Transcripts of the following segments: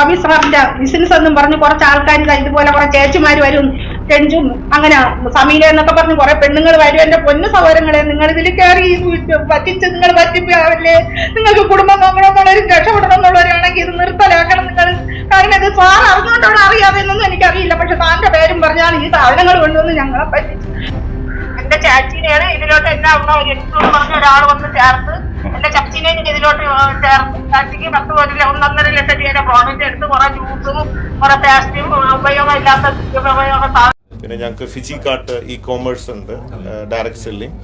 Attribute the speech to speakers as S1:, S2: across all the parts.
S1: ഓഫീസറിന്റെ business എന്നും പറഞ്ഞ് കുറച്ച് ആൾക്കാർ ഇതുപോലെ കുറെ ചേച്ചിമാർ വരും കെഞ്ചും അങ്ങനെ സമീല എന്നൊക്കെ പറഞ്ഞ് കുറെ പെണ്ണുങ്ങൾ വരും. എന്റെ പൊന്നു സഹോദരങ്ങളെ നിങ്ങൾ ഇതിൽ കയറി പറ്റിച്ച് നിങ്ങൾ പറ്റിപ്പില്ലേ നിങ്ങൾക്ക് കുടുംബം നോക്കണമെന്നുള്ളവരും രക്ഷപ്പെടണം എന്നുള്ളവരാണെങ്കിൽ ഇത് നിർത്തലാക്കണം നിങ്ങൾ. കാരണം ഇത് സാർ അറിഞ്ഞുകൊണ്ടാണ് അറിയാതെ എന്നൊന്നും എനിക്കറിയില്ല. പക്ഷെ താന്റെ പേരും പറഞ്ഞാൽ ഈ സാധനങ്ങൾ കൊണ്ടുവന്ന് ഞങ്ങളെ പറ്റിച്ചു. എന്റെ ചാച്ചിനെയാണ് ഇതിലോട്ട് എന്റെ അമ്മ ഒരു പറഞ്ഞ ഒരാൾ വന്ന് ചേർത്ത് എന്റെ ചച്ചിനെ ഇതിലോട്ട് ചേർത്ത് ചച്ചിക്ക് പത്ത് ഒരു ഒന്നൊന്നര ലക്ഷം രൂപയുടെ പ്രോഡക്റ്റ് എടുത്ത് കുറെ ജ്യൂസും കുറെ പേസ്റ്റും ഉപയോഗമില്ലാത്ത ഉപയോഗ സാധനം.
S2: പിന്നെ ഞങ്ങൾക്ക് ഫിജി കാർട്ട് ഇ കോമേഴ്സ് ഉണ്ട് ഡയറക്ട് സെല്ലിംഗ്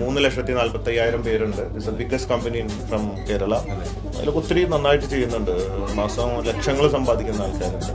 S2: മൂന്ന് ലക്ഷത്തി നാൽപ്പത്തി അയ്യായിരം പേരുണ്ട് it's biggest company in from Kerala അതിലൊക്കെ ഒത്തിരി നന്നായിട്ട് ചെയ്യുന്നുണ്ട്. മാസം ലക്ഷങ്ങൾ സമ്പാദിക്കുന്ന ആൾക്കാരുണ്ട്.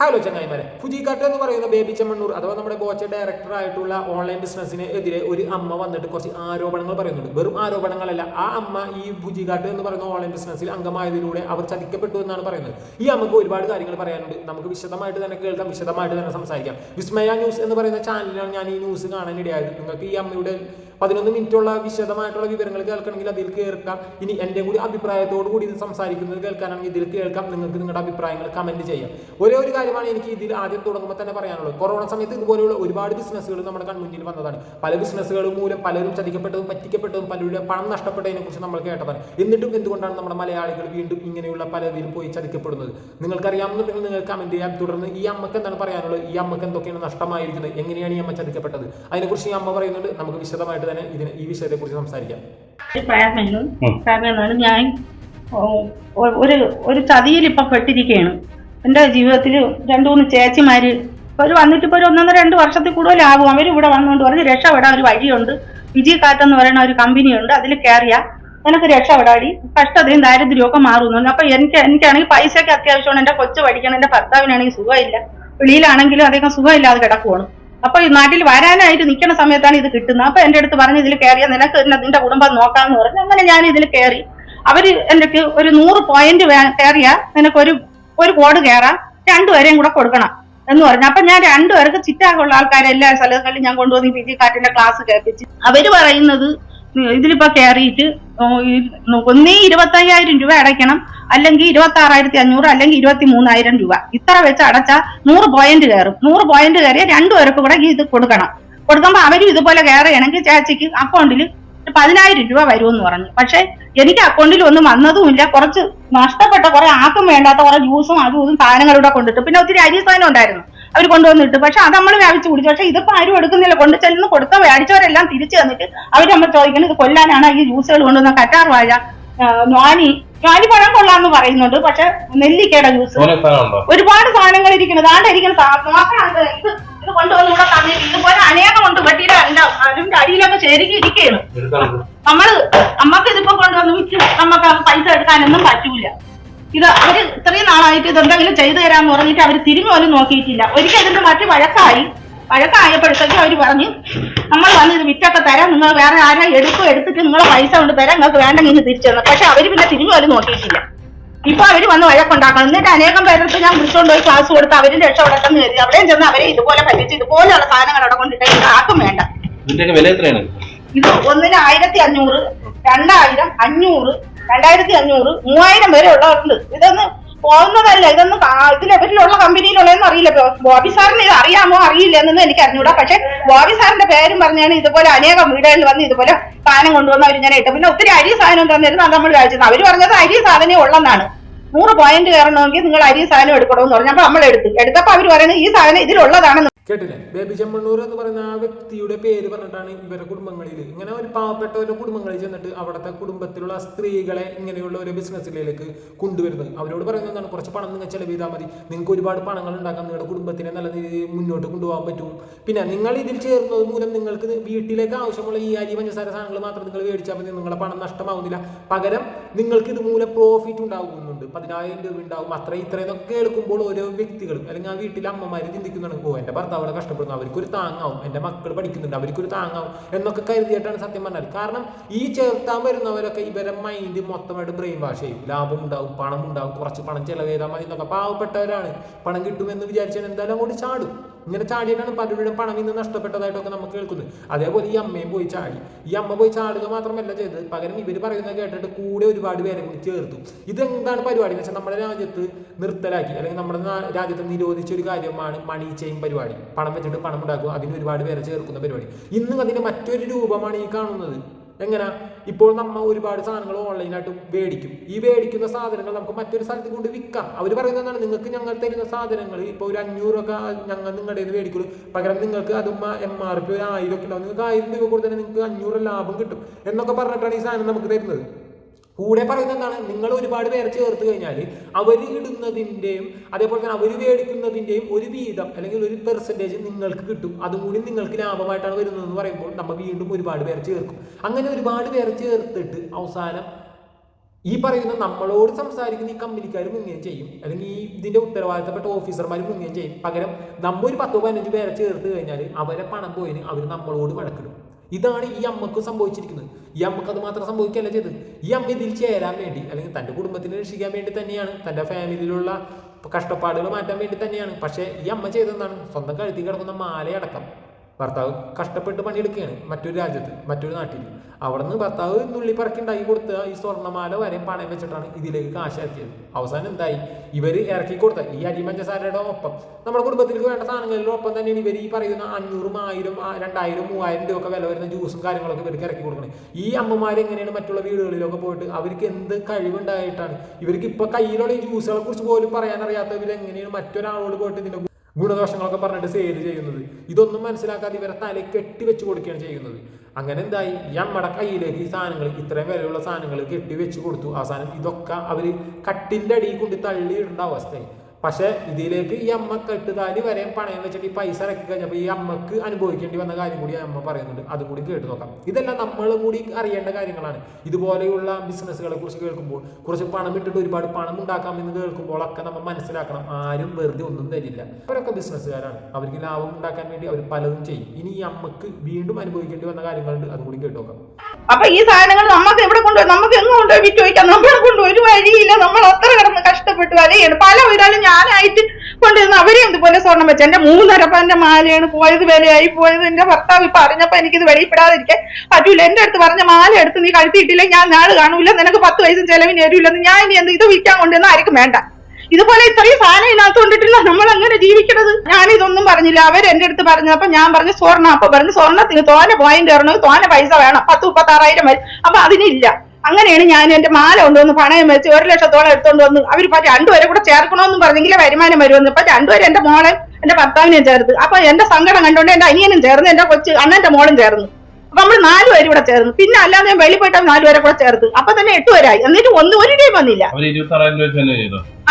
S3: ഹലോ ചങ്ങായിമാരെ ഫുജിക്കാട്ട് എന്ന് പറയുന്ന ബേബി ചെമ്മണ്ണൂർ അഥവാ നമ്മുടെ ബോച്ച ഡയറക്ടർ ആയിട്ടുള്ള ഓൺലൈൻ ബിസിനസ്സിന് എതിരെ ഒരു അമ്മ വന്നിട്ട് കുറച്ച് ആരോപണങ്ങൾ പറയുന്നുണ്ട്. വെറും ആരോപണങ്ങളല്ല ആ അമ്മ ഈ ഫുജിക്കാട്ട് എന്ന് പറയുന്ന ഓൺലൈൻ ബിസിനസ്സിൽ അംഗമായതിലൂടെ അവർ ചതിക്കപ്പെട്ടു എന്നാണ് പറയുന്നത്. ഈ അമ്മയ്ക്ക് ഒരുപാട് കാര്യങ്ങൾ പറയാനുണ്ട്. നമുക്ക് വിശദമായിട്ട് തന്നെ കേൾക്കാം വിശദമായിട്ട് തന്നെ സംസാരിക്കാം. വിസ്മയ ന്യൂസ് എന്ന് പറയുന്ന ചാനലിലാണ് ഞാൻ ഈ ന്യൂസ് കാണാനിടയായത്. നിങ്ങൾക്ക് ഈ അമ്മയുടെ പതിനൊന്ന് മിനിറ്റുള്ള വിശദമായിട്ടുള്ള വിവരങ്ങൾ കേൾക്കണമെങ്കിൽ അതിൽ കേൾക്കാം. ഇനി എന്റെ കൂടി അഭിപ്രായത്തോടു കൂടി ഇത് സംസാരിക്കുന്നത് കേൾക്കാനാണെങ്കിൽ ഇതിൽ കേൾക്കാം. നിങ്ങൾക്ക് നിങ്ങളുടെ അഭിപ്രായങ്ങൾ കമന്റ് ചെയ്യാം. ഒരേ ഒരു കാര്യമാണ് എനിക്ക് ഇതിൽ ആദ്യം തുടങ്ങുമ്പോൾ തന്നെ പറയാനുള്ളത്. കൊറോണ സമയത്ത് ഇതുപോലെയുള്ള ഒരുപാട് ബിസിനസ്സുകൾ നമ്മുടെ കൺമുന്നിൽ വന്നതാണ്. പല ബിസിനസ്സുകൾ മൂലം പലരും ചതിക്കപ്പെട്ടതും പറ്റിക്കപ്പെട്ടതും പലരുടെ പണം നഷ്ടപ്പെട്ടതിനെ കുറിച്ച് നമ്മൾ കേട്ടതാണ്. എന്നിട്ടും എന്തുകൊണ്ടാണ് നമ്മുടെ മലയാളികൾ വീണ്ടും ഇങ്ങനെയുള്ള പലതിലും പോയി ചതിക്കപ്പെടുന്നത്? നിങ്ങൾക്കറിയാമെന്നുണ്ടെങ്കിൽ നിങ്ങൾ കമന്റ് ചെയ്യാം. തുടർന്ന് ഈ അമ്മയ്ക്ക് എന്താണ് പറയാനുള്ളത്? ഈ അമ്മയ്ക്ക് എന്തൊക്കെയാണ് നഷ്ടമായിരിക്കുന്നത്? എങ്ങനെയാണ് ഈ അമ്മ ചതിക്കപ്പെട്ടത്? അതിനെക്കുറിച്ച് ഈ അമ്മ പറയുന്നുണ്ട്. നമുക്ക് വിശദമായിട്ട് തന്നെ ഇതിന് ഈ വിഷയത്തെ കുറിച്ച്
S1: സംസാരിക്കാം കാരണം ഞാൻ ഒരു ഒരു ചതിയിൽ ഇപ്പൊ പെട്ടിരിക്കുകയാണ് എന്റെ ജീവിതത്തിൽ രണ്ടു മൂന്ന് ചേച്ചിമാര് അവർ വന്നിട്ട് ഇപ്പൊ ഒരു ഒന്നൊന്നര രണ്ട് വർഷത്തിൽ കൂടുതൽ കൂടുതലാകും അവർ ഇവിടെ വന്നുകൊണ്ട് പറഞ്ഞ് രക്ഷപ്പെടാൻ ഒരു വഴിയുണ്ട്. വിജി കാറ്റ് എന്ന് പറയുന്ന ഒരു കമ്പനിയുണ്ട്. അതിൽ കയറിയ നിനക്ക് രക്ഷപ്പെടാടി. കഷ്ടതയും ദാരിദ്ര്യവും ഒക്കെ മാറുന്നു അപ്പൊ എനിക്ക് എനിക്കാണെങ്കിൽ പൈസയ്ക്ക് അത്യാവശ്യമാണ്. എന്റെ കൊച്ചു പഠിക്കണം. എന്റെ ഭർത്താവിനാണെങ്കിൽ സുഖമില്ല. വെളിയിലാണെങ്കിലും അദ്ദേഹം സുഖമില്ലാതെ കിടക്കുവാണ്. അപ്പൊ നാട്ടിൽ വരാനായിട്ട് നിൽക്കുന്ന സമയത്താണ് ഇത് കിട്ടുന്നത്. അപ്പൊ എന്റെ അടുത്ത് പറഞ്ഞു ഇതിൽ കയറിയ നിനക്ക് നിന്റെ കുടുംബം നോക്കാന്ന് പറഞ്ഞു. അങ്ങനെ ഞാൻ ഇതിൽ കയറി. അവർ എന്റെ ഒരു നൂറ് പോയിന്റ് കയറിയ നിനക്ക് ഒരു ഒരു കോഡ് കയറാം. രണ്ടുപേരെയും കൂടെ കൊടുക്കണം എന്ന് പറഞ്ഞു. അപ്പൊ ഞാൻ രണ്ടുപേർക്ക് ചിറ്റാകുള്ള ആൾക്കാരെ എല്ലാ സ്ഥലങ്ങളിലും ഞാൻ കൊണ്ടുവന്ന് പി ജി കാറ്റിന്റെ ക്ലാസ് കേൾപ്പിച്ച്. അവർ പറയുന്നത് ഇതിലിപ്പോ കയറിയിട്ട് ഒന്നേ ഇരുപത്തി അയ്യായിരം രൂപ അടയ്ക്കണം അല്ലെങ്കിൽ ഇരുപത്തി ആറായിരത്തി അഞ്ഞൂറ് അല്ലെങ്കിൽ ഇരുപത്തി മൂന്നായിരം രൂപ. ഇത്ര വെച്ച് അടച്ചാൽ നൂറ് പോയിന്റ് കയറും. നൂറ് പോയിന്റ് കയറിയ രണ്ടുപേർക്ക് കൂടെ ഇത് കൊടുക്കണം. കൊടുക്കുമ്പോ അവരും ഇതുപോലെ കയറുകയാണെങ്കിൽ ചേച്ചിക്ക് അക്കൗണ്ടിൽ പതിനായിരം രൂപ വരുമെന്ന് പറഞ്ഞു. പക്ഷെ എനിക്ക് അക്കൗണ്ടിൽ ഒന്നും വന്നതുമില്ല കുറച്ച് നഷ്ടപ്പെട്ട കുറെ ആക്കും വേണ്ടാത്ത കുറെ ജ്യൂസും അതും ഇതും സാധനങ്ങളിവിടെ കൊണ്ടിട്ട്. പിന്നെ ഒത്തിരി അരി സാധനം ഉണ്ടായിരുന്നു. അവർ കൊണ്ടുവന്നിട്ട്. പക്ഷെ അത് നമ്മൾ വ്യാപിച്ചു കുടിച്ചു പക്ഷെ ഇതിപ്പോ ആരും എടുക്കുന്നില്ല. കൊണ്ട് ചെല്ലുന്ന കൊടുത്ത മേടിച്ചവരെല്ലാം തിരിച്ചു തന്നിട്ട് അവർ നമ്മൾ ചോദിക്കുന്നത് ഇത് കൊല്ലാനാണ്? ഈ ജ്യൂസുകൾ കൊണ്ടുവന്ന കറ്റാർ വാഴ ഞാനി ഞാനി പഴം കൊള്ളാന്ന് പറയുന്നുണ്ട്. പക്ഷെ നെല്ലിക്കയുടെ ജ്യൂസ്. ഒരുപാട് സാധനങ്ങൾ ഇരിക്കുന്നത്. ആണ്ട് ഇരിക്കുന്ന ഇത് ഇത് ഇത് കൊണ്ടുവന്ന് ഇവിടെ തന്നിട്ട് ഇതുപോലെ അനേകം കൊണ്ട് വെട്ടിയുടെ അതിന്റെ അടിയിലൊക്കെ ശരിക്കും ഇരിക്കുകയാണ്. നമ്മൾ നമ്മക്ക് ഇതിപ്പോ കൊണ്ടുവന്ന് വിറ്റ്. നമുക്ക് പൈസ എടുക്കാനൊന്നും പറ്റൂല. ഇത് അവർ ഇത്രയും നാളായിട്ട് ഇതെന്തെങ്കിലും ചെയ്തു തരാന്ന് പറഞ്ഞിട്ട് അവർ തിരിഞ്ഞു പോലും നോക്കിയിട്ടില്ല. ഒരിക്കൽ ഇതിന്റെ മറ്റു വഴക്കായി വഴക്കായപ്പോഴത്തേക്കും അവർ പറഞ്ഞു നമ്മൾ വന്ന് ഇത് വിറ്റൊക്കെ തരാം. നിങ്ങൾ വേറെ ആരാ എടുക്കും എടുത്തിട്ട് നിങ്ങൾ പൈസ കൊണ്ട് തരാം. നിങ്ങൾക്ക് വേണ്ടെങ്കിൽ ഇനി തിരിച്ചു തന്നെ പക്ഷെ അവർ പിന്നെ തിരിഞ്ഞു പോലും നോക്കിയിട്ടില്ല. ഇപ്പൊ അവർ വന്ന് വഴക്കുണ്ടാക്കണം. എന്നിട്ട് അനേകം പേരെടുത്ത് ഞാൻ വിളിച്ചുകൊണ്ട് പോയി ക്ലാസ് കൊടുത്ത് അവരും രക്ഷപ്പെടട്ടെന്ന് കരുതി. അവിടെയും ചെന്ന് അവരെ ഇതുപോലെ പറ്റിച്ച് ഇതുപോലെയുള്ള സാധനങ്ങൾ അവിടെ കൊണ്ടിട്ട് ആർക്കും വേണ്ട. ഇത് ഒന്നിന് ആയിരത്തി അഞ്ഞൂറ് രണ്ടായിരം അഞ്ഞൂറ് രണ്ടായിരത്തി അഞ്ഞൂറ് മൂവായിരം വരെ ഉള്ളവരുണ്ട്. ഇതൊന്ന് പോകുന്നതല്ല ഇതൊന്നും ഇതിലെവരിലുള്ള കമ്പനിയിലുള്ളതെന്ന് അറിയില്ല. ബോബി സാറിന് ഇത് അറിയാമോ അറിയില്ല എന്നൊന്നും എനിക്ക് അറിഞ്ഞൂടാ. പക്ഷെ ബോബി സാറിന്റെ പേരും പറഞ്ഞാണ് ഇതുപോലെ അനേകം വീടുകളിൽ വന്ന് ഇതുപോലെ സാധനം കൊണ്ടുവന്ന് അവർ ഇങ്ങനെ ഇട്ടു പിന്നെ ഒത്തിരി അരി സാധനം തന്നിരുന്നു നമ്മൾ കഴിച്ചത്. അവർ പറഞ്ഞത് അരി സാധനം ഉള്ളതാണ് നൂറ് പോയിന്റ് കയറണമെങ്കിൽ നിങ്ങൾ അരി സാധനം എടുക്കണമെന്ന് പറഞ്ഞപ്പോ നമ്മൾ എടുത്തു. എടുത്തപ്പോ അവർ പറയുന്നത് ഈ സാധനം ഇതിലുള്ളതാണ്
S3: കേട്ടില്ലേ? ബേബി ചെമ്മണ്ണൂർ എന്ന് പറയുന്ന ആ വ്യക്തിയുടെ പേര് പറഞ്ഞിട്ടാണ് ഇവരുടെ കുടുംബങ്ങളിൽ ഇങ്ങനെ ഒരു പാവപ്പെട്ട ഒരു കുടുംബങ്ങളിൽ ചെന്നിട്ട് അവിടുത്തെ കുടുംബത്തിലുള്ള സ്ത്രീകളെ ഇങ്ങനെയുള്ള ഒരു ബിസിനസ്സിലേക്ക് കൊണ്ടുവരുന്നത്. അവരോട് പറയുന്നത് എന്താണ്? കുറച്ച് പണം നിങ്ങൾ ചെലവ് മതി. നിങ്ങൾക്ക് ഒരുപാട് പണങ്ങൾ ഉണ്ടാക്കാം. നിങ്ങളുടെ കുടുംബത്തിനെ നല്ല രീതിയിൽ മുന്നോട്ട് കൊണ്ടുപോകാൻ പറ്റും. പിന്നെ നിങ്ങൾ ഇതിൽ ചേർന്നത് മൂലം നിങ്ങൾക്ക് വീട്ടിലേക്ക് ആവശ്യമുള്ള ഈ അരി പഞ്ചസാര സാധനങ്ങൾ മാത്രം നിങ്ങൾ മേടിച്ചാൽ മതി. നിങ്ങളുടെ പണം നഷ്ടമാവുന്നില്ല. പകരം നിങ്ങൾക്ക് ഇത് മൂലം പ്രോഫിറ്റ് ഉണ്ടാകുന്നുണ്ട് പതിനായിരം രൂപ ഉണ്ടാകും അത്ര ഇത്രയെന്നൊക്കെ കേൾക്കുമ്പോൾ ഓരോ വ്യക്തികളും അല്ലെങ്കിൽ ആ വീട്ടിലെ അമ്മമാര് ചിന്തിക്കുന്നുണ്ട് ഓ എന്റെ ഭർത്താവ് അവിടെ കഷ്ടപ്പെടുന്നു. അവർക്കൊരു താങ്ങാവും. എന്റെ മക്കൾ പഠിക്കുന്നുണ്ട്. അവർക്കൊരു താങ്ങാവും എന്നൊക്കെ കരുതിയിട്ടാണ് സത്യം പറഞ്ഞാൽ കാരണം ഈ ചേർത്താൻ വരുന്നവരൊക്കെ ഇവരെ മൈൻഡ് മൊത്തമായിട്ട് ബ്രെയിൻ വാഷ് ചെയ്യും. ലാഭം ഉണ്ടാവും പണം ഉണ്ടാവും കുറച്ച് പണം ചെലവ് ചെയ്താൽ മതി എന്നൊക്കെ. പാവപ്പെട്ടവരാണ്. പണം കിട്ടുമെന്ന് വിചാരിച്ചാൽ എന്തായാലും അങ്ങോട്ട് ചാടും. ഇങ്ങനെ ചാടിയിട്ടാണ് പലരുടെയും പണം ഇന്ന് നഷ്ടപ്പെട്ടതായിട്ടൊക്കെ നമുക്ക് കേൾക്കുന്നത്. അതേപോലെ ഈ അമ്മയും പോയി ചാടി. ഈ അമ്മ പോയി ചാടുക മാത്രമല്ല ചെയ്തത്. പകരം ഇവർ പറയുന്നത് കേട്ടിട്ട് കൂടെ ഒരുപാട് പേരെ കൂടി ചേർത്തു. ഇതെന്താണ് പരിപാടി വെച്ചാൽ നമ്മുടെ രാജ്യത്ത് നിർത്തലാക്കി അല്ലെങ്കിൽ നമ്മുടെ രാജ്യത്ത് നിരോധിച്ച ഒരു കാര്യമാണ് മണി ചെയിൻ പരിപാടി. പണം വെച്ചിട്ട് പണം ഉണ്ടാക്കുക അതിന് ഒരുപാട് പേരെ ചേർക്കുന്ന പരിപാടി. ഇന്നും അതിന് മറ്റൊരു രൂപമാണ് ഈ കാണുന്നത്. എങ്ങനെ? ഇപ്പോൾ നമ്മൾ ഒരുപാട് സാധനങ്ങൾ ഓൺലൈനായിട്ട് മേടിക്കും. ഈ മേടിക്കുന്ന സാധനങ്ങൾ നമുക്ക് മറ്റൊരു സ്ഥലത്ത് കൊണ്ട് വിൽക്കാം. അവർ പറയുന്നതാണ് നിങ്ങൾക്ക് ഞങ്ങൾ തരുന്ന സാധനങ്ങൾ ഇപ്പോൾ ഒരു അഞ്ഞൂറൊക്കെ ഞങ്ങൾ നിങ്ങളുടെ നിന്ന് മേടിക്കുള്ളൂ. പകരം നിങ്ങൾക്ക് അതും എം ആർ പി ഒരു ആയിരം ഒക്കെ ഉണ്ടാവും. നിങ്ങൾക്ക് ആയിരം രൂപ കൊടുത്താൽ നിങ്ങൾക്ക് അഞ്ഞൂറ് ലാഭം കിട്ടും. എന്നൊക്കെ പറഞ്ഞിട്ടാണ് ഈ സാധനം നമുക്ക് തരുന്നത്. കൂടെ പറയുന്നത് എന്താണ് നിങ്ങൾ ഒരുപാട് പേരെ ചേർത്ത് കഴിഞ്ഞാൽ അവർ ഇടുന്നതിന്റെയും അതേപോലെ തന്നെ അവർ മേടിക്കുന്നതിന്റെയും ഒരു വീതം അല്ലെങ്കിൽ ഒരു പെർസെന്റേജ് നിങ്ങൾക്ക് കിട്ടും. അതും കൂടി നിങ്ങൾക്ക് ലാഭമായിട്ടാണ് വരുന്നതെന്ന് പറയുമ്പോൾ നമ്മൾ വീണ്ടും ഒരുപാട് പേരെ ചേർക്കും. അങ്ങനെ ഒരുപാട് പേരെ ചേർത്തിട്ട് അവസാനം ഈ പറയുന്ന നമ്മളോട് സംസാരിക്കുന്ന ഈ കമ്പനിക്കാർ മുങ്ങുകയും ചെയ്യും. അല്ലെങ്കിൽ ഈ ഇതിന്റെ ഉത്തരവാദിത്തപ്പെട്ട ഓഫീസർമാർ മുങ്ങുകയും ചെയ്യും. പകരം നമ്മ ഒരു പത്തോ പതിനഞ്ച് പേരെ ചേർത്ത് കഴിഞ്ഞാൽ അവരെ പണം പോയിന് അവർ നമ്മളോട് വഴക്കിടും. ഇതാണ് ഈ അമ്മയ്ക്ക് സംഭവിച്ചിരിക്കുന്നത്. ഈ അമ്മയ്ക്ക് അത് മാത്രം സംഭവിക്കുകയല്ല ചെയ്തത്. ഈ അമ്മ ഇതിൽ ചേരാൻ വേണ്ടി അല്ലെങ്കിൽ തന്റെ കുടുംബത്തിനെ രക്ഷിക്കാൻ വേണ്ടി തന്നെയാണ്. തന്റെ ഫാമിലിയിലുള്ള കഷ്ടപ്പാടുകൾ മാറ്റാൻ വേണ്ടി തന്നെയാണ്. പക്ഷേ ഈ അമ്മ ചെയ്തതെന്താണ്? സ്വന്തം കഴുത്തി കിടക്കുന്ന മാലയടക്കം. ഭർത്താവ് കഷ്ടപ്പെട്ട് പണിയെടുക്കുകയാണ് മറ്റൊരു രാജ്യത്ത് മറ്റൊരു നാട്ടിൽ. അവിടുന്ന് ഭർത്താവ് നുള്ളി പറക്കി ഉണ്ടാക്കി കൊടുത്ത ഈ സ്വർണമാല വരെ പണയം വെച്ചിട്ടാണ് ഇതിലേക്ക് കാശാക്കിയത് അവസാനം എന്തായി? ഇവർ ഇറക്കി കൊടുത്ത ഈ അരി പഞ്ചസാരയുടെ ഒപ്പം നമ്മുടെ കുടുംബത്തിലേക്ക് വേണ്ട സാധനങ്ങളിലും ഒപ്പം തന്നെയാണ് ഇവർ ഈ പറയുന്ന അഞ്ഞൂറും ആയിരം രണ്ടായിരം മൂവായിരം രൂപ ഒക്കെ വില വരുന്ന ജ്യൂസും കാര്യങ്ങളൊക്കെ ഇവർക്ക് ഇറക്കി കൊടുക്കണേ. ഈ അമ്മമാർ എങ്ങനെയാണ് മറ്റുള്ള വീടുകളിലൊക്കെ പോയിട്ട് അവർക്ക് എന്ത് കഴിവുണ്ടായിട്ടാണ്? ഇവർക്ക് ഇപ്പൊ കയ്യിലുള്ള ഈ ജ്യൂസുകളെ കുറിച്ച് പോലും പറയാനറിയാത്തവർ എങ്ങനെയാണ് മറ്റൊരാളോട് പോയിട്ട് ഇതിന്റെ ഗുണദോഷങ്ങളൊക്കെ പറഞ്ഞിട്ട് സെയിൽ ചെയ്യുന്നത്. ഇതൊന്നും മനസ്സിലാക്കാതെ ഇവരെ തല കെട്ടി വെച്ച് കൊടുക്കുകയാണ് ചെയ്യുന്നത്. അങ്ങനെ എന്തായി? നമ്മുടെ കയ്യിലേക്ക് ഈ സാധനങ്ങൾ ഇത്രയും വിലയുള്ള സാധനങ്ങൾ കെട്ടി വെച്ച് കൊടുത്തു. അവസാനം ഇതൊക്കെ അവർ കട്ടിന്റെ അടിയിൽ കൊണ്ട് തള്ളിയിടേണ്ട അവസ്ഥയായി. പക്ഷേ ഇതിലേക്ക് ഈ അമ്മ കെട്ടുതാലി വരെ പണയം വെച്ചിട്ട് ഈ പൈസ ഇറക്കി കഴിഞ്ഞപ്പോൾ ഈ അമ്മയ്ക്ക് അനുഭവിക്കേണ്ടി വന്ന കാര്യം കൂടി അമ്മ പറയുന്നുണ്ട്. അതും കൂടി കേട്ട് നോക്കാം. ഇതെല്ലാം നമ്മൾ കൂടി അറിയേണ്ട കാര്യങ്ങളാണ്. ഇതുപോലെയുള്ള ബിസിനസ്സുകളെ കുറിച്ച് കേൾക്കുമ്പോൾ കുറച്ച് പണം ഇട്ടിട്ട് ഒരുപാട് പണം ഉണ്ടാക്കാം എന്ന് കേൾക്കുമ്പോഴൊക്കെ നമ്മൾ മനസ്സിലാക്കണം. ആരും വെറുതെ ഒന്നും തരില്ല. അവരൊക്കെ ബിസിനസ്സുകാരാണ്. അവർക്ക് ലാഭം ഉണ്ടാക്കാൻ വേണ്ടി അവർ പലതും ചെയ്യും. ഇനി ഈ അമ്മയ്ക്ക് വീണ്ടും അനുഭവിക്കേണ്ടി വന്ന കാര്യങ്ങളുണ്ട്. അതും കൂടി കേട്ട് നോക്കാം.
S1: അപ്പൊ ഈ സാധനങ്ങൾ നമുക്ക് എവിടെ കൊണ്ടുപോയി നമുക്ക് എങ്ങും കൊണ്ടുപോയി വിറ്റ് വയ്ക്കാം നമ്മളെ കൊണ്ട് ഒരു വഴിയില്ല. നമ്മൾ അത്ര കിടന്ന് കഷ്ടപ്പെട്ടു. വലയാണ് പല വീടാലും ഞാനായിട്ട് കൊണ്ടിരുന്ന അവരെയും ഇതുപോലെ സ്വർണം വെച്ച് എന്റെ മൂന്നരപ്പന്റെ മാലയാണ് പോയത് വിലയായി പോയത്. എന്റെ ഭർത്താവ് ഇപ്പൊ അറിഞ്ഞപ്പോ എനിക്കിത് വെളിപ്പെടാതിരിക്കാൻ പറ്റൂല. എന്റെ അടുത്ത് പറഞ്ഞ മാല എടുത്ത് നീ കഴുത്തിയിട്ടില്ലേ? ഞാൻ നാൾ കാണൂല. നിനക്ക് പത്ത് വയസ്സ് ചെലവിന് തരൂലെന്ന് ഞാൻ ഇനി എന്ത് ഇത് വിൽക്കാൻ കൊണ്ടുവന്ന ആർക്കും വേണ്ട. ഇതുപോലെ ഇത്രയും സാധനം ഇതിനകത്ത് കൊണ്ടിട്ടില്ല. നമ്മൾ അങ്ങനെ ജീവിക്കണത്? ഞാൻ ഇതൊന്നും പറഞ്ഞില്ല. അവർ എന്റെ അടുത്ത് പറഞ്ഞപ്പോ ഞാൻ പറഞ്ഞു സ്വർണ. അപ്പൊ പറഞ്ഞു സ്വർണത്തിന് തോനെ പോയിന്റ് ഇറങ്ങും. തോനെ പൈസ വേണം. പത്ത് മുപ്പത്താറായിരം വരും. അപ്പൊ അതിനില്ല. അങ്ങനെയാണ് ഞാൻ എന്റെ മാല കൊണ്ടുവന്ന് പണയം വെച്ച് ഒരു ലക്ഷത്തോളം എടുത്തോണ്ട് വന്ന് അവർ ഇപ്പൊ രണ്ടുപേരെ കൂടെ ചേർക്കണമെന്നും പറഞ്ഞെങ്കിലേ വരുമാനം വരുമെന്ന്. ഇപ്പൊ രണ്ടുപേരും എന്റെ മോളെ എന്റെ ഭർത്താവിനെയും ചേർത്ത്. അപ്പൊ എന്റെ സങ്കടം കണ്ടോണ്ട് എന്റെ അനിയനും ചേർന്ന് എന്റെ കൊച്ചു അണ്ണന്റെ മോളും ചേർന്നു. അപ്പൊ നമ്മൾ നാലുപേരും ഇവിടെ ചേർന്നു. പിന്നെ അല്ലാതെ ഞാൻ വെളിയിൽ പോയിട്ട് നാലുപേരെ കൂടെ ചേർത്ത്. അപ്പൊ തന്നെ എട്ടുപേരായി എന്നിട്ട് ഒന്നും ഒരു ടീം വന്നില്ല.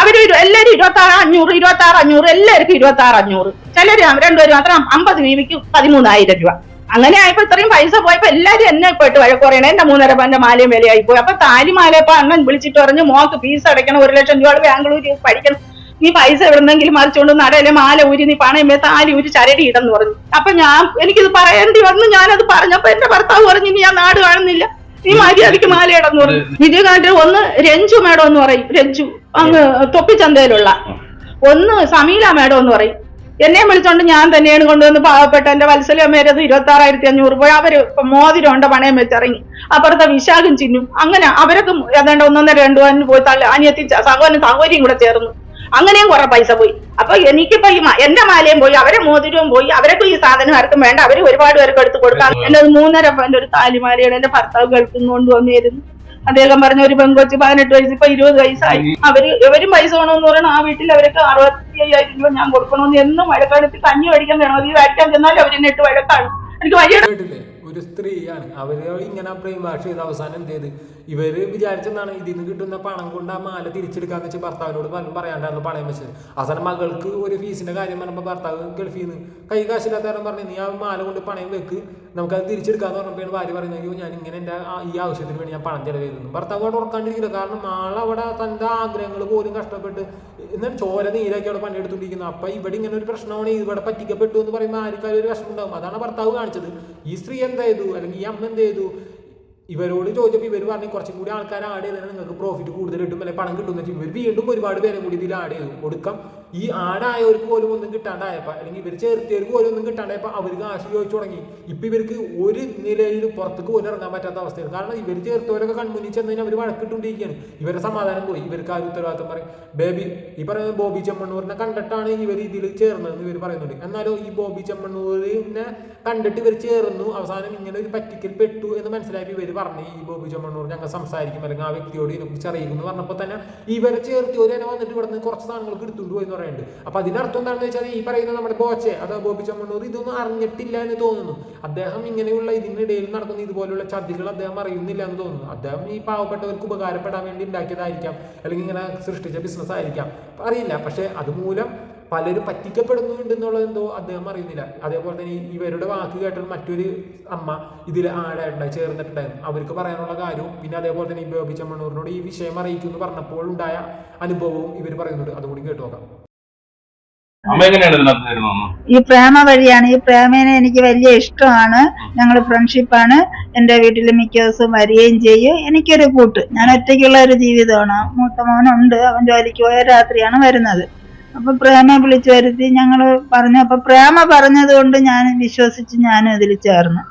S4: അവർ രൂപ
S1: എല്ലാരും ഇരുപത്തി ആറ് അഞ്ഞൂറ് ഇരുപത്തി ആറ് അഞ്ഞൂറ് എല്ലാവർക്കും ഇരുപത്തി ആറ് അഞ്ഞൂറ്. ചിലര് രണ്ടുപേരും മാത്രം അമ്പത് രൂപയ്ക്ക് പതിമൂന്നായിരം രൂപ. അങ്ങനെ ആയപ്പോ ഇത്രയും പൈസ പോയപ്പോ എല്ലാരും എന്നെ പോയിട്ട് വഴക്കുറയണേ എന്റെ മൂന്നര പന്റെ മാലയും വിലയായി പോയി. അപ്പൊ താലിമാലയപ്പോ അണ്ണൻ വിളിച്ചിട്ട് പറഞ്ഞു മോക്ക് ഫീസ് അടയ്ക്കണം ഒരു ലക്ഷം രൂപ ബാംഗ്ലൂർ പഠിക്കണം. നീ പൈസ എവിടെന്നെങ്കിലും മറിച്ചുകൊണ്ട് നടയിലെ മാല ഊരി നീ പണയം താലി ഊരി ചരടി ഇടെന്ന് പറഞ്ഞു. അപ്പൊ ഞാൻ എനിക്കിത് പറയേണ്ടി വന്നു. ഞാനത് പറഞ്ഞപ്പോ എന്റെ ഭർത്താവ് പറഞ്ഞു ഇനി ഞാൻ നാട് കാണുന്നില്ല. നീ മര്യാദയ്ക്ക് മാല ഇടന്ന് പറഞ്ഞു. വിജയകാന്ത് ഒന്ന് രഞ്ജു മേഡം എന്ന് പറയും. രഞ്ജു അങ്ങ് തൊപ്പിച്ചന്തയിലുള്ള. ഒന്ന് സമീല മേഡം എന്ന് പറയും. എന്നെ വിളിച്ചോണ്ട് ഞാൻ തന്നെയാണ് കൊണ്ടുവന്ന് പാവപ്പെട്ട എന്റെ വത്സലമ്മേരത് ഇരുപത്തി ആറായിരത്തി അഞ്ഞൂറ് രൂപ അവർ മോതിരമുണ്ട് മോതിരം ഉണ്ട് പണയം വെച്ചിറങ്ങി. അപ്പുറത്തെ വിശാഖം ചിന്നും അങ്ങനെ അവരൊക്കെ ഏതാണ്ട് ഒന്നൊന്നര രണ്ടു പോയി തള്ള. അനിയത്തി സഹോദരൻ സഹോദരിയും കൂടെ ചേർന്നു. അങ്ങനെയും കുറെ പൈസ പോയി. അപ്പൊ എനിക്കിപ്പോ ഈ എന്റെ മാലയും പോയി അവരെ മോതിരവും പോയി അവരൊക്കെ ഈ സാധനം ആർക്കും വേണ്ട. അവർ ഒരുപാട് പേർക്ക് എടുത്ത് കൊടുക്കാം എന്റെ മൂന്നര എന്റെ ഒരു താലിമാലയുടെ എന്റെ ഭർത്താവ് ഗൾഫിൽ നിന്ന് കൊണ്ടുവന്നിരുന്നു. അദ്ദേഹം പറഞ്ഞ ഒരു പെങ്കൊച്ച് പതിനെട്ട് വയസ്സ് ഇപ്പൊ ഇരുപത് വയസ്സായി. അവർ ഇവരും പൈസ വേണമെന്ന് പറയണം. ആ വീട്ടിൽ അവർക്ക് അറുപത്തി അയ്യായിരം രൂപ ഞാൻ കൊടുക്കണമെന്ന് എന്നും വഴക്കെടുത്ത് കഞ്ഞി മേടിക്കാൻ വേണം. ഈ മേടിക്കാൻ ചെന്നാലും അവർ എന്നിട്ട് വഴക്കാണ് എനിക്ക് വഴിയുടെ
S3: ഒരു സ്ത്രീയാണ്. അവർ ഇങ്ങനെ പ്രേമാഷ ചെയ്ത് അവസാനം എന്ത് ചെയ്ത്? ഇവർ വിചാരിച്ചെന്നാണ് ഇതിൽ നിന്ന് കിട്ടുന്ന പണം കൊണ്ട് ആ മാല തിരിച്ചെടുക്കാന്ന് വെച്ച് ഭർത്താവിനോട് പറഞ്ഞു പറയാണ്ടായിരുന്നു പണയം വെച്ചത്. അവസാനം മകൾക്ക് ഒരു ഫീസിന്റെ കാര്യം പറഞ്ഞപ്പോൾ ഭർത്താവ് ഗൾഫിൽ നിന്ന് കൈ കാശില്ലാത്ത പറഞ്ഞു നീ ആ മാല കൊണ്ട് പണയം വെക്ക്. നമുക്കത് തിരിച്ചെടുക്കാന്ന് പറഞ്ഞപ്പോൾ ഭാര്യ പറയുന്നത് അയ്യോ ഞാൻ ഇങ്ങനെ എന്റെ ഈ ആവശ്യത്തിന് വേണ്ടി ഞാൻ പണം ചെലവ് ചെയ്തു ഭർത്താവ് അവിടെ ഉറക്കാണ്ടിരിക്കില്ല കാരണം ആളെ അവിടെ തന്റെ ആഗ്രഹങ്ങൾ പോലും കഷ്ടപ്പെട്ട് എന്നിട്ട് ചോര നീരാക്കി അവിടെ പണിയെടുത്തുകൊണ്ടിരിക്കുന്നു. അപ്പം ഇവിടെ ഇങ്ങനെ ഒരു പ്രശ്നമാണ് ഇവിടെ പറ്റിക്കപ്പെട്ടു എന്ന് പറയുമ്പോൾ ആർക്കാരും ഒരു വിഷമം ഉണ്ടാകും അതാണ് ഭർത്താവ് കാണിച്ചത്. ഈ സ്ത്രീ എന്ത് ചെയ്തു? അല്ലെങ്കിൽ ഈ അമ്മ എന്ത് ചെയ്തു? ഇവരോട് ചോദിച്ചപ്പോൾ ഇവർ പറഞ്ഞു കുറച്ചും കൂടി ആൾക്കാർ ആഡ് ചെയ്താൽ നിങ്ങൾക്ക് പ്രോഫിറ്റ് കൂടുതൽ കിട്ടും അല്ലെങ്കിൽ പണം കിട്ടും എന്ന് വെച്ചാൽ ഇവർ വീണ്ടും ഒരുപാട് പേരെ കൂടി ഇതിൽ ആഡ് ചെയ്തു. കൊടുക്കാം. ഈ ആടായവർക്ക് പോലും ഒന്നും കിട്ടാണ്ടായപ്പോൾ അല്ലെങ്കിൽ ഇവർ ചേർത്തിയവർക്ക് പോലും ഒന്നും കിട്ടാണ്ടായപ്പോൾ അവർക്ക് ആശ ചോദിച്ചു തുടങ്ങി. ഇപ്പം ഇവർക്ക് ഒരു നിലയിൽ പുറത്തേക്ക് പോലും ഇറങ്ങാൻ പറ്റാത്ത അവസ്ഥയാണ്. കാരണം ഇവർ ചേർത്തവരൊക്കെ കൺമുന്നിൽ ചെന്ന് കഴിഞ്ഞാൽ അവർ വഴക്കിട്ടുകൊണ്ടിരിക്കുകയാണ്. ഇവരുടെ സമാധാനം പോയി. ഇവർക്ക് ആ ഉത്തരവാദിത്വം പറയും. ബേബി ഈ പറയുന്നത് ബോബി ചെമ്മണ്ണൂരിനെ കണ്ടിട്ടാണ് ഇവർ ഇതിൽ ചേർന്നതെന്ന് ഇവർ പറയുന്നുണ്ട്. എന്നാലോ ഈ ബോബി ചെമ്മണ്ണൂരിനെ കണ്ടിട്ട് ഇവർ ചേർന്നു. അവസാനം ഇങ്ങനെ ഒരു പറ്റിക്കൽ പെട്ടു എന്ന് മനസ്സിലാക്കി ഇവർ പറഞ്ഞു ഈ ബോബി ചെമ്മണ്ണൂർ ഞങ്ങൾ സംസാരിക്കും. അല്ലെങ്കിൽ ആ വ്യക്തിയോട് ഇതിനെക്കുറിച്ച് അറിയിക്കും എന്ന് പറഞ്ഞപ്പോൾ തന്നെ ഇവരെ ഒരു തന്നെ വന്നിട്ട് ഇവിടെ നിന്ന് കുറച്ച് സാധനങ്ങൾക്ക് എടുത്തുകൊണ്ട് പോയി എന്ന് പറയുന്നുണ്ട്. അപ്പൊ അർത്ഥം എന്താണെന്ന് വെച്ചാൽ ഈ പറയുന്ന നമ്മുടെ ബോച്ചെ അതോ ബോബി ചമ്മണ്ണൂർ ഇതൊന്നും അറിഞ്ഞിട്ടില്ല എന്ന് തോന്നുന്നു. അദ്ദേഹം ഇങ്ങനെയുള്ള ഇതിനിടയിൽ നടക്കുന്ന ഇതുപോലുള്ള ചതികൾ അദ്ദേഹം അറിയുന്നില്ല എന്ന് തോന്നുന്നു. അദ്ദേഹം ഈ പാവപ്പെട്ടവർക്ക് ഉപകാരപ്പെടാൻ വേണ്ടി ഉണ്ടാക്കിയതായിരിക്കാം. അല്ലെങ്കിൽ ഇങ്ങനെ സൃഷ്ടിച്ച ബിസിനസ് ആയിരിക്കാം. അറിയില്ല. പക്ഷെ അതുമൂലം പലരും പറ്റിക്കപ്പെടുന്നുണ്ട് എന്നുള്ളത് എന്തോ അദ്ദേഹം അറിയുന്നില്ല. അതേപോലെ തന്നെ ഇവരുടെ വാക്ക് കേട്ടൊരു മറ്റൊരു അമ്മ ഇതിൽ ആടായിട്ടുണ്ടായി ചേർന്നിട്ടുണ്ടായിരുന്നു. അവർക്ക് പറയാനുള്ള കാര്യവും പിന്നെ അതേപോലെ തന്നെ ഈ ബോബി ചമ്മണ്ണൂറിനോട് ഈ വിഷയം അറിയിക്കുമെന്ന് പറഞ്ഞപ്പോൾ ഉണ്ടായ അനുഭവവും ഇവർ പറയുന്നുണ്ട്. അതുകൂടി കേട്ടു നോക്കാം.
S5: ഈ പ്രേമ വഴിയാണ്. ഈ പ്രേമേനെ എനിക്ക് വലിയ ഇഷ്ടമാണ്. ഞങ്ങൾ ഫ്രണ്ട്ഷിപ്പാണ്. എന്റെ വീട്ടിൽ മിക്ക ദിവസവും വരികയും ചെയ്യും. എനിക്കൊരു കൂട്ട്. ഞാൻ ഒറ്റയ്ക്കുള്ള ഒരു ജീവിതമാണ്. മൂത്ത മോനുണ്ട്. അവൻ ജോലിക്ക് പോയ രാത്രിയാണ് വരുന്നത്. അപ്പൊ പ്രേമ വിളിച്ചു വരുത്തി ഞങ്ങൾ പറഞ്ഞു. അപ്പൊ പ്രേമ പറഞ്ഞത് കൊണ്ട് ഞാൻ വിശ്വസിച്ച് ഞാനും ഇതിൽ ചേർന്നു.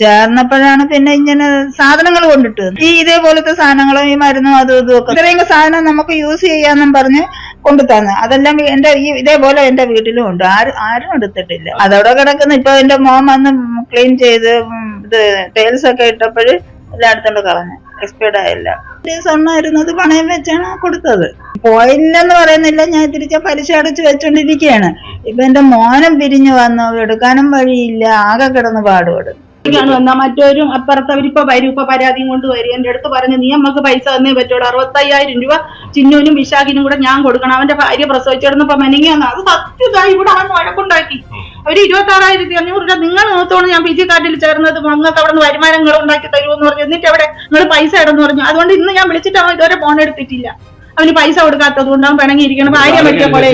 S5: ചേർന്നപ്പോഴാണ് പിന്നെ ഇങ്ങനെ സാധനങ്ങൾ കൊണ്ടിട്ട് ഈ ഇതേപോലത്തെ സാധനങ്ങളും ഈ മരുന്നും അതും ഇതും ഒക്കെ. ഇത്രയും സാധനം നമുക്ക് യൂസ് ചെയ്യാന്നും പറഞ്ഞ് കൊണ്ടു തന്നെ. അതെല്ലാം എന്റെ ഈ ഇതേപോലെ എന്റെ വീട്ടിലും ഉണ്ട്. ആരും ആരും എടുത്തിട്ടില്ല. അതവിടെ കിടക്കുന്ന ഇപ്പൊ എന്റെ മോൻ വന്ന് ക്ലീൻ ചെയ്ത് ഇത് ടൈൽസ് ഒക്കെ ഇട്ടപ്പോഴ് എല്ലാം കളഞ്ഞു. എക്സ്പയർഡ് ആയില്ല. സ്വർണായിരുന്നത് പണയം വെച്ചാണ് കൊടുത്തത്. പോയില്ലെന്ന് പറയുന്നില്ല. ഞാൻ തിരിച്ച പലിശ അടച്ച് വെച്ചോണ്ടിരിക്കുകയാണ് ഇപ്പൊ എന്റെ മോനും പിരിഞ്ഞു വന്നു. എടുക്കാനും വഴിയില്ല. ആകെ കിടന്ന് പാടുപെടും. ാണ്
S1: വന്നാ മറ്റോരും അപ്പുറത്തവരിപ്പോ വരും. ഇപ്പൊ പരാതിയും കൊണ്ട് വരും. എന്റെ അടുത്ത് പറഞ്ഞു നീ നമുക്ക് പൈസ തന്നേ പറ്റുള്ളൂ അറുപത്തയ്യായിരം രൂപ ചിന്നുവിനും വിശാഖിനും കൂടെ ഞാൻ കൊടുക്കണം. അവന്റെ ഭാര്യ പ്രസവിച്ചിടുന്നപ്പോ മെനങ്ങി വന്നു അത് സത്യതായി ഇവിടെ അവൻ വഴക്കുണ്ടാക്കി. അവർ ഇരുപത്തി ആറായിരത്തി അഞ്ഞൂറ് രൂപ നിങ്ങൾ നോത്തോണ്ട് ഞാൻ പി ജി കാർഡിൽ ചേർന്നത് നിങ്ങൾക്ക് അവിടെ നിന്ന് വരുമാനങ്ങൾ ഉണ്ടാക്കി തരുമെന്ന് പറഞ്ഞു. എന്നിട്ട് അവിടെ നിങ്ങൾ പൈസ ഇടുന്നു പറഞ്ഞു. അതുകൊണ്ട് ഇന്ന് ഞാൻ വിളിച്ചിട്ട് അവൻ ഇതുവരെ ഫോൺ എടുത്തിട്ടില്ല. അവന് പൈസ കൊടുക്കാത്തത് കൊണ്ട് അവൻ പിണങ്ങിയിരിക്കണം ഭാര്യ പറ്റിയ പോലെ.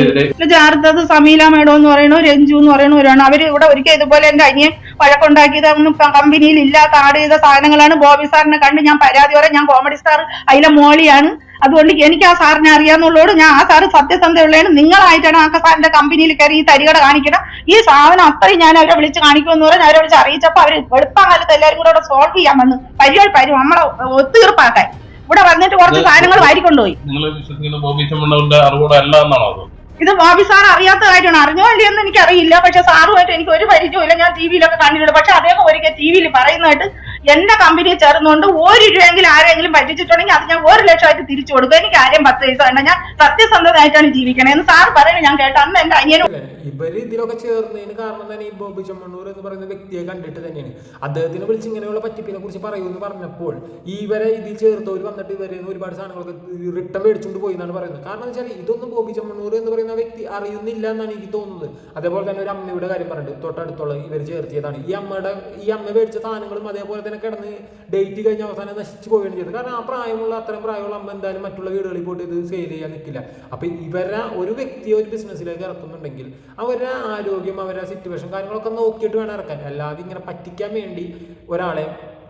S1: ചേർത്തത് സമീല മേഡം എന്ന് പറയണു രഞ്ജു എന്ന് പറയണവരാണ് അവർ ഇവിടെ ഒരിക്കൽ ഇതുപോലെ എന്റെ അനിയൻ വഴക്കുണ്ടാക്കിയത് അവന് കമ്പനിയിൽ ഇല്ലാത്ത ആഡ് ചെയ്ത സാധനങ്ങളാണ്. ബോബി സാറിനെ കണ്ട് ഞാൻ പരാതി പറയാം ഞാൻ കോമഡി സ്റ്റാർ അതിലെ മോളിയാണ്. അതുകൊണ്ട് എനിക്ക് ആ സാറിനെ അറിയാന്നുള്ളോട് ഞാൻ ആ സാറ് സത്യസന്ധയുള്ളതാണ് നിങ്ങളായിട്ടാണ് ആ സാറിന്റെ കമ്പനിയിൽ കയറി ഈ തരികട കാണിക്കണം. ഈ സാധനം അത്രയും ഞാൻ അവരെ വിളിച്ച് കാണിക്കുമെന്ന് പറഞ്ഞ് അവരെ വിളിച്ച് അറിയിച്ചപ്പോ അവർ എളുപ്പകാലത്ത് എല്ലാവരും കൂടെ അവിടെ സോൾവ് ചെയ്യാൻ വന്നു. പരിപാടി പരി നമ്മളെ ഒത്തീർപ്പാക്കാൻ ഇവിടെ വന്നിട്ട് കുറച്ച് സാധനങ്ങൾ വാരിക്കൊണ്ടുപോയി.
S4: നിങ്ങൾ വിശ്വസിക്കുന്ന ബോബി ചെമ്മണ്ണൂരിന്റെ അറിവോടെ അല്ല എന്നാണോ അത്?
S1: ഇത് ബോബി സാർ അറിയാത്ത കാര്യമാണ്. അറിഞ്ഞോ ഇല്ലയെന്ന് എനിക്കറിയില്ല. പക്ഷെ സാറുമായിട്ട് എനിക്ക് ഒരു പരിചയമില്ല ഞാൻ ടി വിയിലൊക്കെ കണ്ടിട്ടുണ്ട്. പക്ഷെ അദ്ദേഹം ഒരിക്കൽ ടി വിയിൽ പറയുന്നതായിട്ട് എന്റെ കമ്പനിയെ ചേർന്നുകൊണ്ട് ഒരു രൂപയെങ്കിലും ആരെങ്കിലും പറ്റിച്ചിട്ടുണ്ടെങ്കിൽ അത് ഞാൻ ഒരു ലക്ഷമായിട്ട് തിരിച്ചു കൊടുക്കും. എനിക്ക് ആരെയും പത്ത് പൈസ വേണ്ട. ഞാൻ സത്യസന്ധമായിട്ടാണ് ജീവിക്കണേ എന്ന് സാർ പറയുന്നത് ഞാൻ കേട്ട. അന്ന് എന്റെ അനിയനും?
S3: ഇവർ ഇതിലൊക്കെ ചേർന്നതിന് കാരണം തന്നെ ഈ ബോബി ചെമ്മണ്ണൂർ എന്ന് പറയുന്ന വ്യക്തിയെ കണ്ടിട്ട് തന്നെയാണ്. അദ്ദേഹത്തിനെ വിളിച്ച് ഇങ്ങനെയുള്ള പറ്റിപ്പിനെ കുറിച്ച് പറയൂന്ന് പറഞ്ഞപ്പോൾ ഇവരെ ഇതിൽ ചേർത്തവർ വന്നിട്ട് ഇവരെ ഒരുപാട് സാധനങ്ങളൊക്കെ റിട്ടേൺ മേടിച്ചുകൊണ്ട് പോയി എന്നാണ് പറയുന്നത്. കാരണം വെച്ചാൽ ഇതൊന്നും ബോബി ചെമ്മണ്ണൂർ എന്ന് പറയുന്ന വ്യക്തി അറിയുന്നില്ല എന്നാണ് എനിക്ക് തോന്നുന്നത്. അതേപോലെ തന്നെ ഒരു അമ്മയുടെ കാര്യം പറഞ്ഞിട്ട് തൊട്ടടുത്തുള്ള ഇവർ ചേർത്തിയതാണ്. ഈ അമ്മയുടെ ഈ അമ്മ മേടിച്ച സാധനങ്ങളും അതേപോലെ തന്നെ കിടന്ന് ഡേറ്റ് കഴിഞ്ഞ അവസാനം നശിച്ചു പോവുകയാണ് ചെയ്തത്. കാരണം ആ പ്രായമുള്ള അത്രയും പ്രായമുള്ള അമ്മ എന്തായാലും മറ്റുള്ള വീടുകളിൽ പോയിട്ട് ഇത് സെയിൽ ചെയ്യാൻ നിൽക്കില്ല അപ്പൊ ഇവരെ ഒരു വ്യക്തിയെ ഒരു ബിസിനസ്സിലേക്ക് ഇറക്കുന്നുണ്ടെങ്കിൽ അവരുടെ ആരോഗ്യം അവരുടെ സിറ്റുവേഷൻ കാര്യങ്ങളൊക്കെ നോക്കിയിട്ട് വേണം ഇറക്കാൻ. അല്ലാതെ ഇങ്ങനെ പറ്റിക്കാൻ വേണ്ടി ഒരാളെ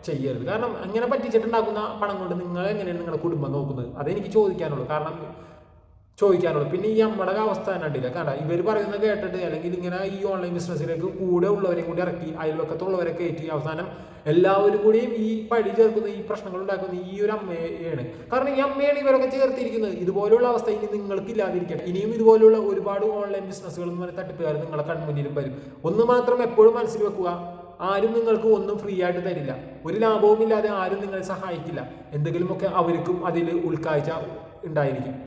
S3: ചെയ്യരുത്. കാരണം അങ്ങനെ പറ്റിച്ചിട്ടുണ്ടാക്കുന്ന പണം കൊണ്ട് നിങ്ങൾ എങ്ങനെയാണ് നിങ്ങളുടെ കുടുംബം നോക്കുന്നത്? അതെനിക്ക് ചോദിക്കാനുള്ളൂ. കാരണം ചോദിക്കാനുള്ളൂ. പിന്നെ ഈ അമ്മയുടെ അവസ്ഥ തന്നെ ഉണ്ടല്ല കാരണം ഇവർ പറയുന്നത് കേട്ടിട്ട് അല്ലെങ്കിൽ ഇങ്ങനെ ഈ ഓൺലൈൻ ബിസിനസ്സിലേക്ക് കൂടെ ഉള്ളവരെയും കൂടി ഇറക്കി അയൽവക്കത്തുള്ളവരെ കയറ്റി അവസാനം എല്ലാവരും കൂടിയും ഈ പഴി ചേർക്കുന്ന ഈ പ്രശ്നങ്ങൾ ഉണ്ടാക്കുന്ന ഈ ഒരു അമ്മയാണ്. കാരണം ഈ അമ്മയാണ് ഇവരൊക്കെ ചേർത്തിരിക്കുന്നത്. ഇതുപോലുള്ള അവസ്ഥ ഇനി നിങ്ങൾക്ക് ഇല്ലാതിരിക്കട്ടെ ഇനിയും ഇതുപോലുള്ള ഒരുപാട് ഓൺലൈൻ ബിസിനസ്സുകൾ എന്ന് പറയുന്ന തട്ടിപ്പുകാർ നിങ്ങളെ കൺമുന്നിലും വരും. ഒന്ന് മാത്രം എപ്പോഴും മനസ്സിൽ വെക്കുക ആരും നിങ്ങൾക്ക് ഒന്നും ഫ്രീ ആയിട്ട് തരില്ല. ഒരു ലാഭവും ഇല്ലാതെ ആരും നിങ്ങളെ സഹായിക്കില്ല. എന്തെങ്കിലുമൊക്കെ അവർക്കും അതിൽ ഉൾക്കാഴ്ച ഉണ്ടായിരിക്കും.